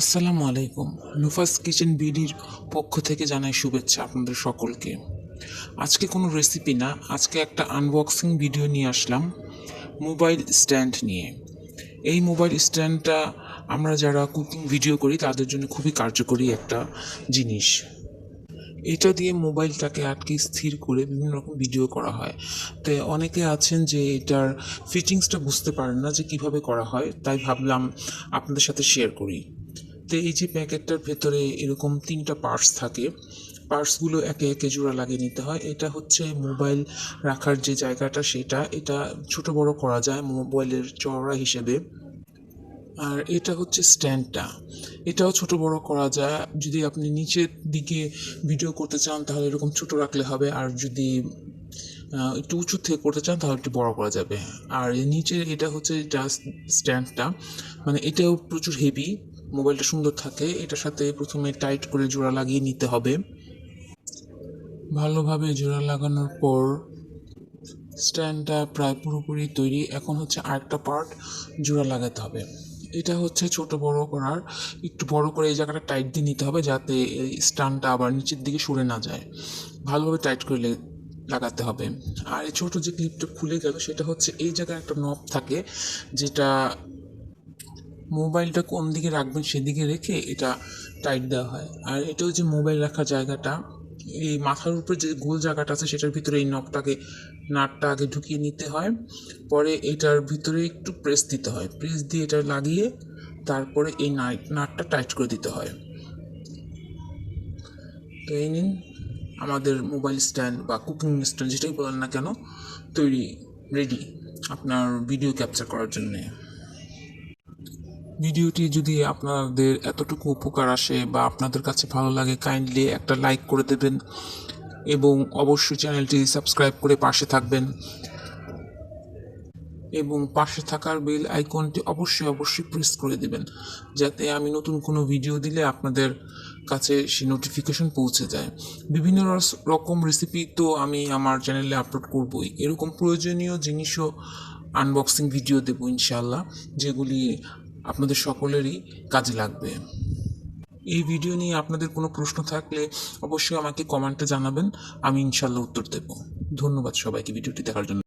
আসসালামু আলাইকুম। নুফাস কিচেন বিডির পক্ষ থেকে জানাই শুভেচ্ছা আপনাদের সকলকে। আজকে কোনো রেসিপি না, আজকে একটা আনবক্সিং ভিডিও নিয়ে আসলাম মোবাইল স্ট্যান্ড নিয়ে। এই মোবাইল স্ট্যান্ডটা আমরা যারা কুকিং ভিডিও করি, তাদের জন্য খুবই কার্যকরী একটা জিনিস। এটা দিয়ে মোবাইলটাকে আটকে স্থির করে বিভিন্ন রকম ভিডিও করা হয়। তাই অনেকে আছেন যে এটার ফিটিংসটা বুঝতে পারেন না যে কীভাবে করা হয়, তাই ভাবলাম আপনাদের সাথে শেয়ার করি। তো এই যে প্যাকেটটার ভেতরে এরকম তিনটা পার্টস থাকে পার্টসগুলো একে একে জোড়া লাগিয়ে নিতে হয়। এটা হচ্ছে মোবাইল রাখার যে জায়গাটা সেটা, এটা ছোট বড় করা যায় মোবাইলের চওড়া হিসেবে। আর এটা হচ্ছে স্ট্যান্ডটা এটাও ছোট বড় করা যায়। যদি আপনি নিচের দিকে ভিডিও করতে চান, তাহলে এরকম ছোট রাখলে হবে। আর যদি একটু উঁচু থেকে করতে চান, তাহলে একটু বড় করা যাবে। আর এর নিচে এটা হচ্ছে জাস্ট স্ট্যান্ডটা মানে এটাও প্রচুর হেভি মোবাইলটা সুন্দর থাকে, এটার সাথে প্রথমে টাইট করে জোড়া লাগিয়ে নিতে হবে। ভালোভাবে জোড়া লাগানোর পর স্ট্যান্ডটা প্রায় পুরোপুরি তৈরি, এখন হচ্ছে আরেকটা পার্ট জোড়া লাগাতে হবে। এটা হচ্ছে ছোট বড় করার, একটু বড় করে এই জায়গাটা টাইট দিয়ে নিতে হবে যাতে এই স্ট্যান্ডটা আবার নিচের দিকে সরে না যায়। ভালোভাবে টাইট করে লাগাতে হবে। আর এই ছোটো যে ক্লিপটা খুলে গেল, সেটা হচ্ছে এই জায়গায় একটা নব থাকে, যেটা মোবাইলটা কোন দিকে রাখবেন সেদিকে রেখে এটা টাইট দেওয়া হয়। আর এটাও যে মোবাইল রাখার জায়গাটা। এই মাথার উপরে যে গোল জায়গাটা আছে, সেটার ভিতরে এই নবটাকে নাটটা আগে ঢুকিয়ে নিতে হয়। পরে এটার ভিতরে একটু প্রেস দিতে হয়। প্রেস দিয়ে এটা লাগিয়ে তারপরে এই নাট নাটটা টাইট করে দিতে হয়। তো এই নিন, আমাদের মোবাইল স্ট্যান্ড বা কুকিং স্ট্যান্ড যেটাই বলেন না কেন, তৈরি রেডি আপনার ভিডিও ক্যাপচার করার জন্যে। ভিডিওটি যদি আপনাদের এতটুকু উপকার আসে বা আপনাদের কাছে ভালো লাগে কাইন্ডলি একটা লাইক করে দেবেন এবং অবশ্যই চ্যানেলটি সাবস্ক্রাইব করে পাশে থাকবেন। এবং পাশে থাকার বেল আইকনটি অবশ্যই অবশ্যই প্রেস করে দেবেন, যাতে আমি নতুন কোনো ভিডিও দিলে আপনাদের কাছে সেই নোটিফিকেশন পৌঁছে যায়। বিভিন্ন রকম রেসিপি তো আমি আমার চ্যানেলে আপলোড করবই। এরকম প্রয়োজনীয় জিনিসও আনবক্সিং ভিডিও দেবো ইনশাল্লাহ যেগুলি আপনাদের সকলেরই কাজে লাগবে। এই ভিডিও নিয়ে আপনাদের কোনো প্রশ্ন থাকলে অবশ্যই আমাকে কমেন্টে জানাবেন, আমি ইনশাল্লাহ উত্তর দেব। ধন্যবাদ সবাইকে ভিডিওটি দেখার জন্য।